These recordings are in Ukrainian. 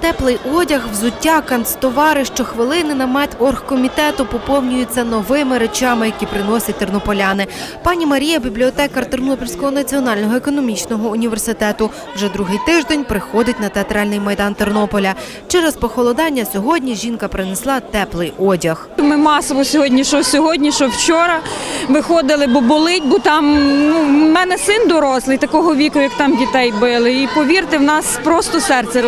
Теплий одяг, взуття, канцтовари щохвилини намет оргкомітету поповнюються новими речами, які приносять тернополяни. Пані Марія, бібліотекар Тернопільського національного економічного університету, вже другий тиждень приходить на театральний майдан Тернополя. Через похолодання сьогодні жінка принесла теплий одяг. Ми масово сьогодні, що сьогодні, що вчора виходили, бо болить, бо там ну, в мене син дорослий, такого віку, як там дітей били. І повірте, в нас просто серце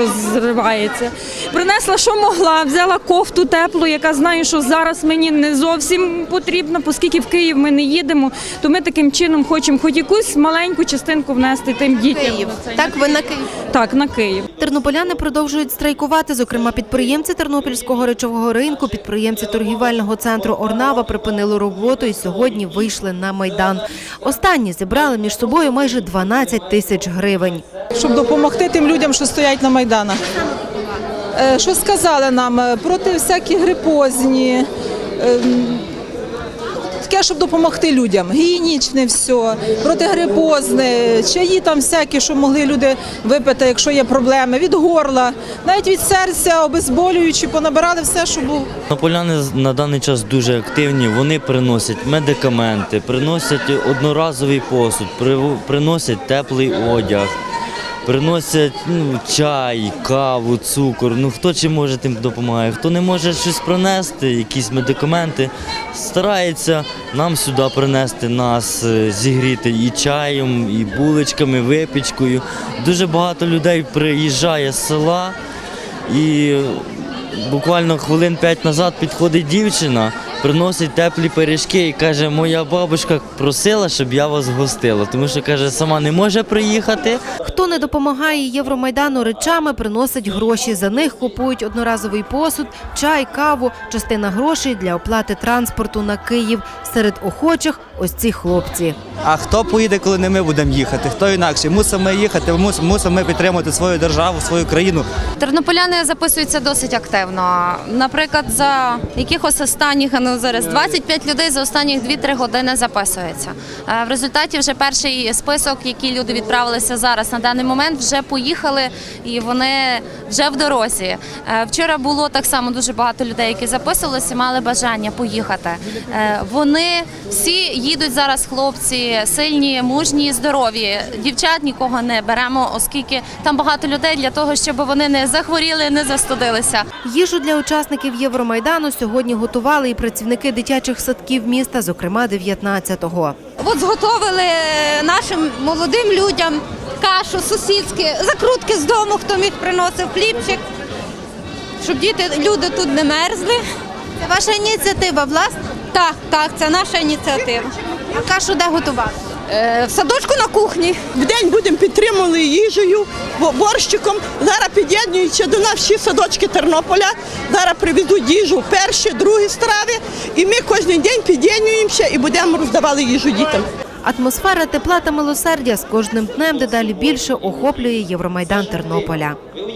розривається. Принесла, що могла, взяла кофту теплу, яка знаю, що зараз мені не зовсім потрібна, оскільки в Київ ми не їдемо, то ми таким чином хочемо хоч якусь маленьку частинку внести тим дітям. Так, ви на Київ. Так, на Київ. Тернополяни продовжують страйкувати. Зокрема, підприємці Тернопільського речового ринку, підприємці торгівельного центру Орнава припинили роботу і сьогодні вийшли на майдан. Останні зібрали між собою майже 12 тисяч гривень. Щоб допомогти тим людям, що стоять на майданах. Е, Що сказали нам Е, проти всякі грипозні. ем, Таке, щоб допомогти людям. Гігієнічне все, протигрипозне, чаї там всякі, що могли люди випити, якщо є проблеми, від горла, навіть від серця, обезболюючі, понабирали все, що було. Наполяни на даний час дуже активні. Вони приносять медикаменти, приносять одноразовий посуд, при- приносять теплий одяг, приносять ну, чай, каву, цукор. Ну хто чим може тим допомагає. Хто не може щось принести, якісь медикаменти, старається нам сюди принести, нас е, зігріти і чаєм, і булочками, випічкою. Дуже багато людей приїжджає з села і буквально хвилин п'ять назад підходить дівчина, приносить теплі пиріжки і каже, моя бабушка просила, щоб я вас гостила, тому що каже, сама не може приїхати. Хто не допомагає Євромайдану речами, приносить гроші. За них купують одноразовий посуд, чай, каву, частина грошей для оплати транспорту на Київ. Серед охочих ось ці хлопці. А хто поїде, коли не ми будемо їхати? Хто інакше? Мусимо ми їхати, мусимо ми підтримувати свою державу, свою країну. Тернополяни записуються досить активно. Наприклад, за якихось останніх ну зараз 25 людей за останні 2-3 години записується. Е, В результаті вже перший список, який люди відправилися зараз на даний момент, вже поїхали і вони вже в дорозі. Е, Вчора було так само дуже багато людей, які записувалися, мали бажання поїхати. Е, Вони всі їдуть зараз, хлопці, сильні, мужні, здорові. Дівчат нікого не беремо, оскільки там багато людей для того, щоб вони не захворіли, не застудилися. Їжу для учасників Євромайдану сьогодні готували і працівники дитячих садків міста, зокрема 19-го. От зготовили нашим молодим людям кашу, сусідські, закрутки з дому, хто міг приносив хлібчик, щоб діти, люди тут не мерзли. Це ваша ініціатива, власне? Так, так, це наша ініціатива. А кашу де готувати? Е, в садочку на кухні. В день будемо підтримувати їжею, бо- борщиком. Зараз під'єднуються до нас всі садочки Тернополя. Зараз привезуть їжу перші, другі страви. І ми кожен день під'єднуємося і будемо роздавати їжу дітям. Атмосфера тепла та милосердя з кожним днем дедалі більше охоплює Євромайдан Тернополя.